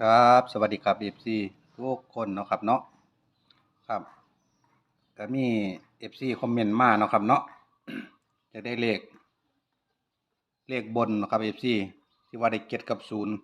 ครับสวัสดีครับ FC ทุกคนเนาะครับเนาะครับก็มี FC คอมเมนต์มาเนาะครับเนาะจะได้เลข เลขบนเนาะครับ FC ที่ว่าได้เก็ดกับศูนย์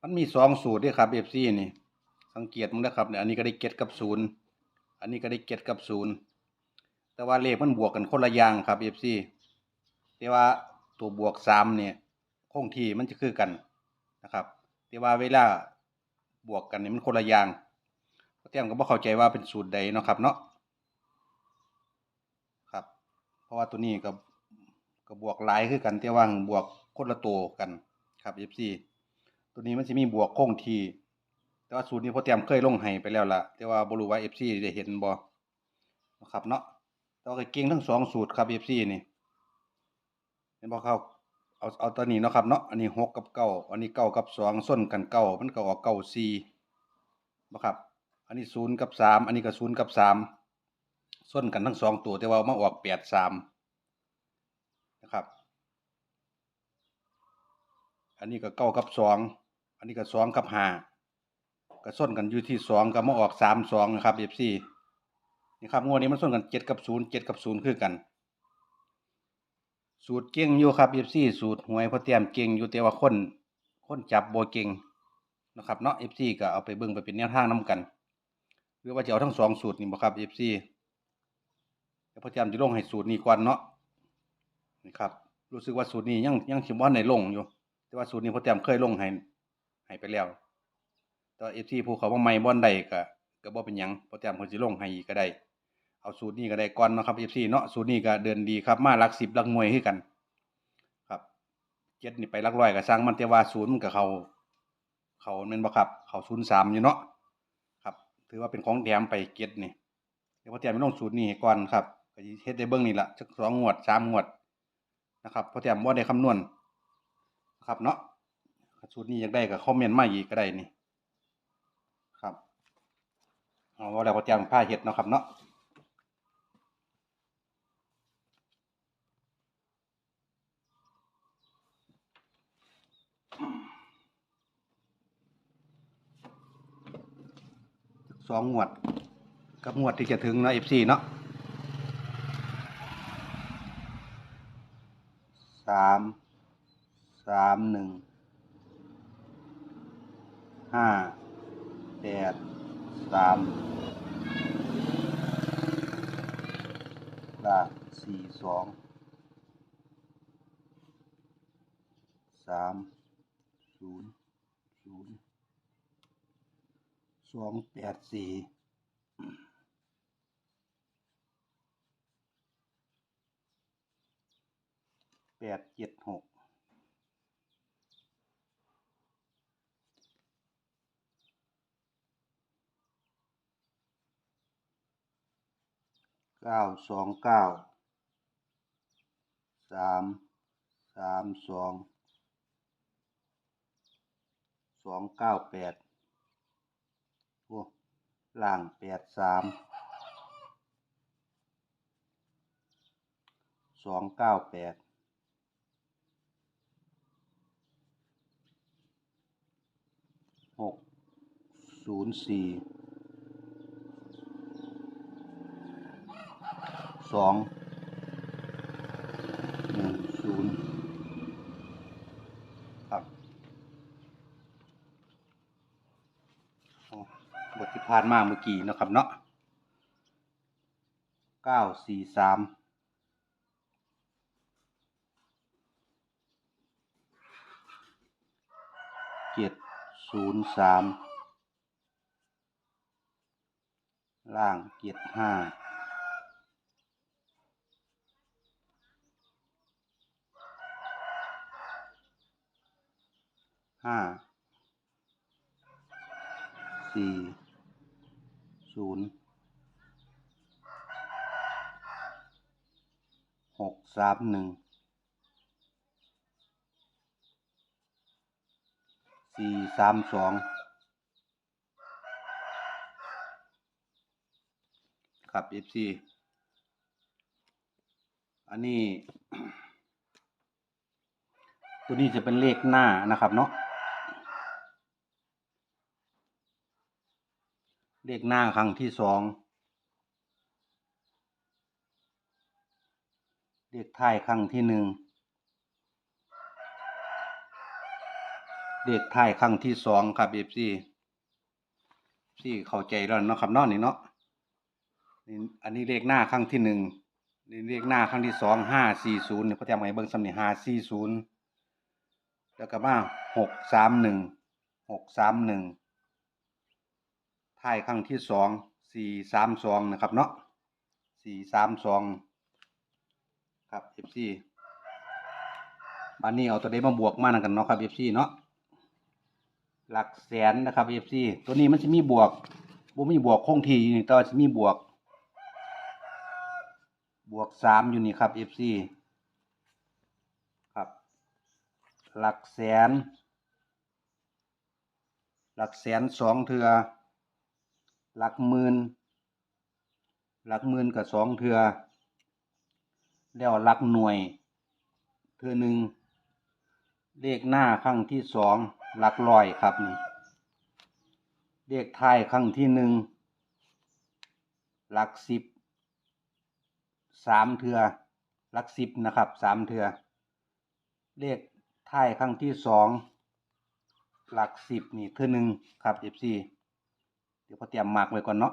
มันมีสองสูตรด้วยครับ FC นี่ สังเกตมั้งนะครับเนี่ยอันนี้ก็ได้เก็ดกับศูนย์อันนี้ก็ได้เก็ดกับศูนย์แต่ว่าเลขมันบวกกันคนละอย่างครับ FC แต่ว่าตัวบวกสามเนี่ยคงที่มันจะคือกันนะครับ แต่ว่าเวลาบวกกันนี่มันคนละอย่างเพราะเตี้ยมก็บ่เข้าใจว่าเป็นสูตรใดเนาะครับเนาะครับ เพราะว่าตัวนี้ก็ก็บบวกหลายคือกันแต่ว่าบวกคนละตัวกันครับ FC ตัวนี้มันจะมีบวกคงทีแต่ว่าสูตรนี้พอเตรียมเคยลงให้ไปแล้วล่ะ แต่ว่าบรู้ว่า FC ได้เห็นบ่นะครับเนาะต่ว่าก็เก่งทั้งสองสูตรครับ FC นี่เห็นบ่ครับ เอาเอาตัวนี้เนาะครับเนาะอันนี้หกกับเก้าอันนี้เก้ากับสองส้นกันเก้ามันก็ออกเก้าสี่บ่ครับ อันนี้ศูนย์กับสามอันนี้ก็ศูนย์กับสามส้นกันทั้งสองตัวแต่ว่ามาออกแปดสามนะครับ อันนี้ก็เก้ากับสองอันนี้ก็สองกับห้าก็ส้นกันอยู่ที่สองก็มาออกสามสองนะครับเอฟซีนี่ครับงวดนี้มันส้นกันเจ็ดกับศูนย์เจ็ดกับศูนย์คือกัน สูตรเก่งอยู่ครับเอฟซีสูตรหวยพอเตรียมเก่งอยู่แต่ว่าคนคนจับโบเก่งนะครับเนาะเอฟซีก็เอาไปเบิ่งไปเป็นแนวทางนํกัน หรือว่าจะเอาทั้งสองสูตรนี่บ่ครับเอฟซีเดี๋ยวพอเตรียมจะลงให้สูตรนี้ก่อนเนาะนี่ครับรู้สึกว่าสูตรนี้ยังยังสิบ่ทันลงอยู่ แต่ว่าสูตรนี้พอเตรียมเคยลงให้ให้ไปแล้วแต่เอฟซีผู้เขาว่าไม่บอนใดก็ก็บ่เป็นหยังพอเตรียมเพิ่นสิลงให้อีกก็ได้ เอาสูตรนี้ก็ได้ก่อนเนาะครับ FC เนาะสูตรนี้ก็เดินดีครับมาลักสิบลักหน่วยคือกัน ครับเจ็ดนี่ไปลักร้อยก็สร้างมันแต่ว่าศูนย์มันก็เขาเขาแม่นบ่ครับ เขาศูนย์สามอยู่เนาะครับ ถือว่าเป็นของแถมไปเจ็ดนี่เดี๋ยวพอเตรียมไปลงสูตรนี้ให้ก่อนครับก็เฮ็ดได้เบิ่งนี่ละจักสองงวดสามงวดนะครับพอเตรียมบ่าได้คำนวณนะครับเนาะสูตรนี้อยากได้ก็คอมเมนต์มาอีกก็ได้นี่ ครับเอาว่าแล้วพอเตรียมผ้าเฮ็ดเนาะครับเนาะ สองงวด กับงวดที่จะถึงเนาะ FC เนาะสามสามหนึ่งห้าแปดสามล่างสี่สองสามศูนย์ศูนย์ สองแปดสี่แปดเจ็ดหกเก้าสองเก้าสามสามสองสองเก้าแปด โอ้ล่างแปดสามสองเก้าแปดหกศูนย์สี่สองหนึ่งศูนย์ครับ อ๋อ บทที่ผ่านมาเมื่อกี้นะครับเนาะเก้าสี่สามเจ็ดศูนย์สามล่างเจ็ดห้าห้าสี่ ศูนย์หกสามหนึ่งสี่สามสองครับ FC อันนี้ ตัวนี้จะเป็นเลขหน้านะครับเนาะ เลขหน้าครั้งที่สองเลขท้ายครั้งที่หนึ่งเลขท้ายครั้งที่สองครับเอฟซีซี่เข้าใจแล้วเนาะครับนาะนี่เนาะนี่อันนี้เลขหน้าครั้งที่หนึ่งนี่เลขหน้าครั้งที่สองห้าสี่ศูนย์เนี่ยเขาจะมาให้เบิ่งสำเนียห้าสี่ศูนย์แล้วก็มาหกสามหนึ่งหกสามหนึ่ง ท้ายครั้งที่สองสี่สามสองนะครับเนาะสี่สามสองครับเอฟซีบันนี้เอาตัวเดมาบวกมานกันเนาะครับเอฟซีเนาะหลักแสนนะครับเอฟซีตัวนี้มันจะมีบวกบ่มีบวกคงที่อยู่นี่ต่ว่าจะมีบวก บวกสามอยู่นี่ครับเอฟซีครับ หลักแสน หลักแสนสองเทือ หลักหมื่นหลักหมื่นกับสองเทือแล้วหลักหน่วย เทือหนึ่งเลขหน้าครั้งที่สองหลักร้อยครับนี่เลขท้ายครั้งที่หนึ่งหลักสิบสามเทือหลักสิบนะครับสามเทือเลขท้ายครั้งที่สองหลักสิบนี่เทือหนึ่งครับเอฟซี ดี๋ยวพอเตรียมหมักไว้ก่อนเนาะ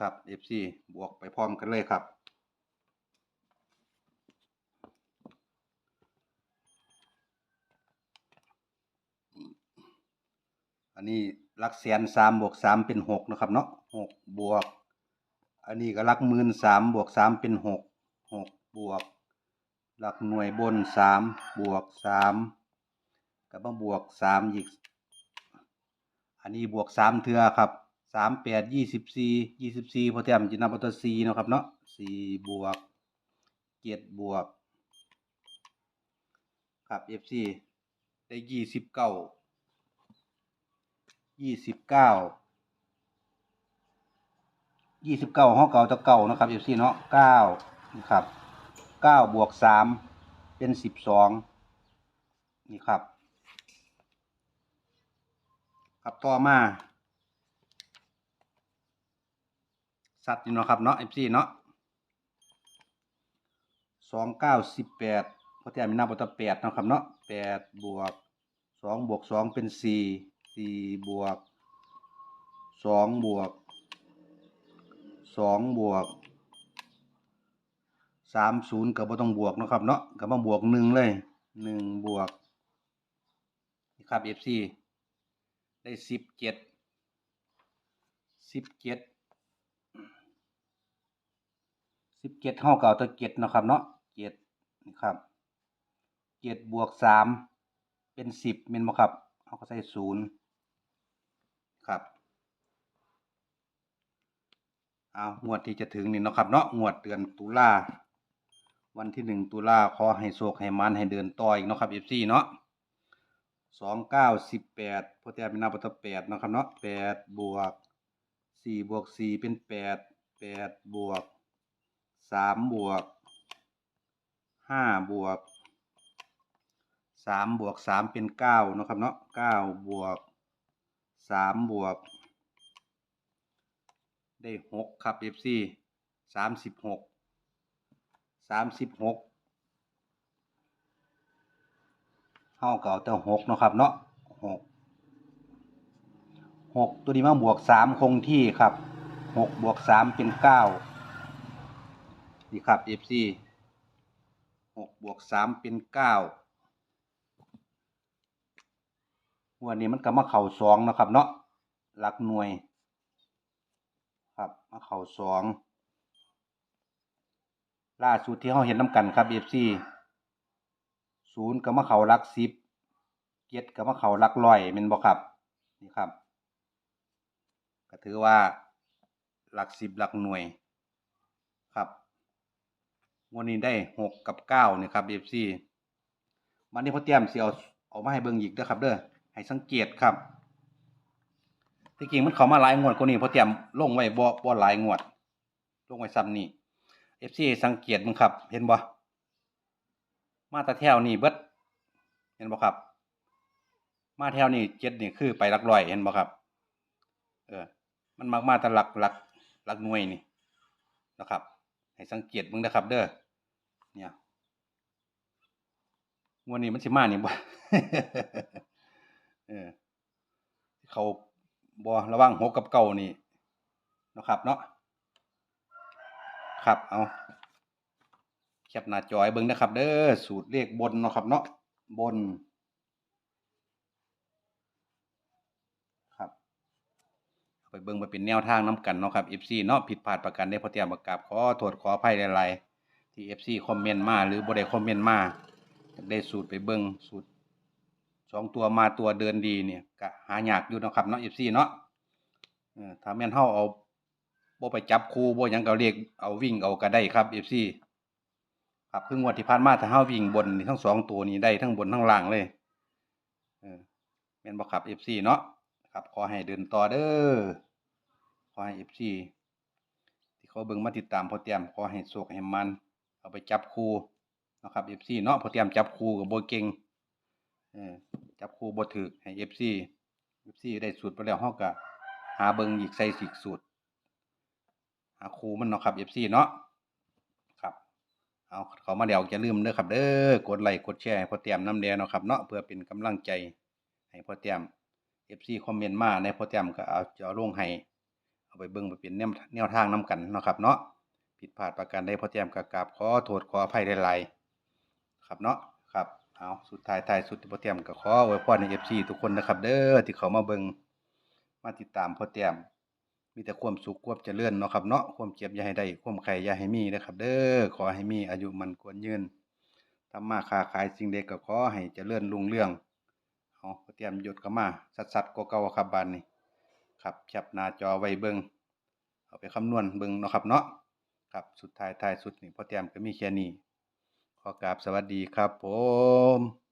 ครับ FC บวกไปพร้อมกันเลยครับ อันนี้หลักแสนสามบวกสามเป็นหกนะครับเนาะหกบวก อันนี้ก็หลักหมื่นสามบวกสามเป็นหกหกบวกหลักหน่วยบนสามบวกสามกับมาบวกสามอีก อันนี้บวกสามเทือครับสามแปดยี่สิบสี่ยี่สิบสี่พอแต้มจะนับตัวสี่นะครับเนาะสี่บวกเจ็ดบวก ครับ FC ได้ยี่สิบเก้า ยี่สิบเก้ายี่สิบเก้าห้องเก่าตัวเก่านะครับ FC เนาะเก้านี่ครับเก้าบวกสามเป็นสิบสองนี่ครับครับต่อมา สัตว์นี่เนาะครับเนาะ FC เนาะสองเก้าสิบแปดเพราะที่มีหน้าบทแปดนะครับเนาะแปดบวกสองบวกสองเป็นสี่ สี่บวกสองบวกสองบวกสามศูนย์ก็บ่ต้องบวกนะครับเนาะก็มาบวกหนึ่งเลยหนึ่งบวกนี่ครับ FC ได้สิบเจ็ดสิบเจ็ดสิบเจ็ดเท่ากับตัวเจ็ดนะครับเนาะเจ็ดนี่ครับเจ็ดบวกสามเป็นสิบเมนบ่ครับเขาก็ใส่ศูนย์ ครับเอางวดที่จะถึงนี่เนาะครับเนาะงวดเดือนตุลาวันที่หนึ่งตุลาขอให้โชคให้มันให้เดินต่ออีกเนาะครับเอฟซีเนาะสองเก้าสิบแปดพอแต่เป็นนับตัวแปดเนาะครับเนาะแปดบวกสี่บวกสี่เป็นแปดแปดบวกสามบวกห้าบวกสามบวกสามเป็นเก้าเนาะครับเนาะเก้าบวก สามบวก ได้หกครับเอฟซีสามสิบหกสามสิบหกเฮาก็เอาแต่หกเนาะครับเนาะหกหกตัวนี้มาบวกสามคงที่ครับหกบวกสามเป็นเก้านี่ครับ FC หกบวกสามเป็นเก้า วันนี้มันก็มาเข่าสองนะครับ เนาะหลักหน่วย ครับมาเข่าสองล่าสุดที่เราเห็นน้ำกันครับ FC ศูนย์ก็มาเขาหลักสิบเจ็ดก็มาเขาหลักร้อยแม่นบ่ครับนี่ครับ ก็ถือว่าหลักสิบหลักหน่วยครับวันนี้ได้หกกับเก้านี่ครับเอฟซีมันนี้พอเตรียมเสิเอาเอามาให้เบิ่งอีกเด้อครับเด้อ ให้สังเกตครับที่จริงมันเข้ามาหลายงวดกว่านี้พอเตรียมลงไว้บ่บ่หลายงวด ลงไว้ซ้ำนี่ FC สังเกตมึงครับ เห็นบ่มาตะแถวนี่เบิดเห็นบ่ครับ มาแถวนี่เจ็ดนี่คือไปหลักร้อยเห็นบ่ครับ เออ มันมักมาต่หลักหลักหลักหน่วยนี่นะครับ ให้สังเกตมึงนะครับ เด้อเนี่ยงวดนี้มันสิมานี่บ่ เออเขาบ่ระวังหกกับเก่านี่นะครับเนาะครับเอาแคปหน้าจอให้เบิ่งนะครับ เด้อสูตรเลขบนเนาะครับเนาะบนครับไปเบิ่งไปเป็นแนวทางนํกันเนาะครับ FC เนาะผิดพลาดประการใดพอเตรียมประกาบขอโทษขออภัยหลายๆที่ FC คอมเมนต์มาหรือบ่ได้คอมเมนต์มาได้สูตรไปเบิ่งสูตร สองตัวมาตัวเดินดีเนี่ยก็หายากอยู่นะครับเนาะ FC เนาะเออถ้าแม่นเฮาเอาบ่ไปจับคู่บ่ยังก็เรียกเอาวิ่งเอาก็ได้ครับ FC ครับคืองวดที่ผ่านมาถ้าเฮาวิ่งบนนี่ทั้งสองตัวนี้ได้ทั้งบนทั้งล่างเลยเออแม่นบ่ครับ FC เนาะครับขอให้เดินต่อเด้อขอให้ FC ที่เขาเบิ่งมาติดตามพอเตรียมขอให้โชคให้มัน เอาไปจับคู่นะครับ FC เนาะพอเตรียมจับคู่ก็บ่เก่ง จับคู่บ่ถูกให้ FC FC ได้สูตรไปแล้วเฮาก็หาเบิงอีกใส่อีกสูตร หาคู่มันเนาะครับ FC เนาะครับ เอาเขามาแล้วอย่าลืมเด้อครับเด้อกดไลค์กดแชร์ให้พอเตรียมน้ำแดเนาะครับเนาะเพื่อเป็นกำลังใจให้พอเตรียม FC คอมเมนต์มาในโปรแกรมก็เอาจะลงให้เอาไปเบิ่งไปเป็นแนวแนวทางนํกันเนาะครับเนาะผิดพลาดประการใดโปรแกรมก็กราบขอโทษขออภัยหลายๆครับเนาะครับ เอาสุดท้ายท้ายสุดโปรแกรมก็ขออวยพรให้ FC ทุกคนนะครับ เด้อที่เขามาเบิ่งมาติดตามโปรแกรมมีแต่ความสุขความเจริญเนาะครับเนาะความเจ็บอย่าให้ได้ความไข้อย่าให้มีนะครับ เด้อขอให้มีอายุมันควรยืนทำมาค้าขายสิ่งใดก็ขอให้เจริญรุ่งเรืองเอาเตียมหยุดเข้ามาสัดๆกว่าเก่าครับบานนี้ครับแคปหน้าจอไว้เบิ่งเอาไปคำนวณเบิ่งเนาะครับเนาะครับสุดท้ายท้ายสุดนี่พอเตียมก็มีแค่นี้ ขอกราบสวัสดีครับผม